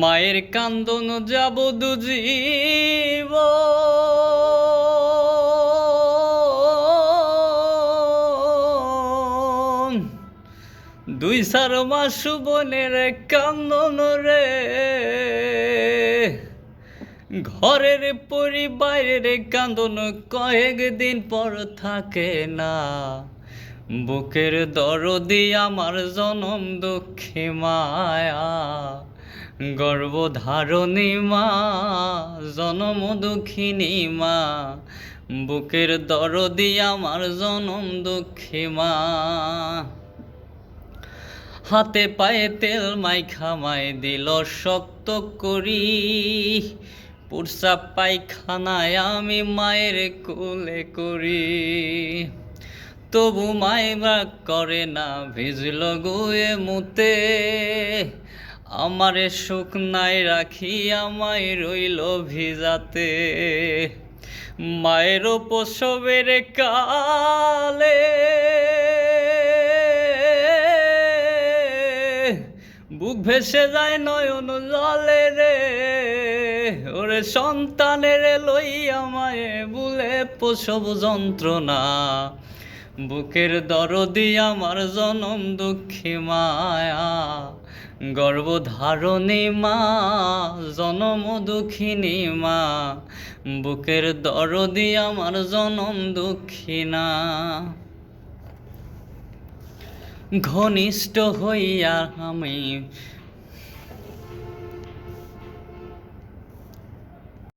মায়ের কান্দন যাব দুজীব। দুই সার মাস বনের কান্দন রে। ঘরের পরিবারের কান্দন কয়েক দিন পর থাকে না। বুকের দরদি আমার জনম দুঃখী মায়া। গর্ভধারণী মা, জনম দুঃখিনী মা, বুকের দরদি আমার জনম দুঃখী মা। হাতে পায়ে তেল মাই দিল শক্ত করি, পুরসা পায়খানায় আমি মায়ের কোলে করি। তবু রাগ করে না, ভিজল গুয়ে মুতে। আমারে শুকনায় রাখি আমায় রইল ভিজাতে। মায়ের প্রসবের কালে বুক ভেসে যায় নয়ন জলে রে। ওরে সন্তানের লইয়া মায়ে বুলে প্রসব যন্ত্রণা। বুকের দরদি আমার জনম দুঃখী মায়া, গর্ভধারণী মা, জনম দুঃখিনী মা। বুকের দরদি আমার জনম দুঃখী না। ঘনিষ্ঠ হইয়া আমি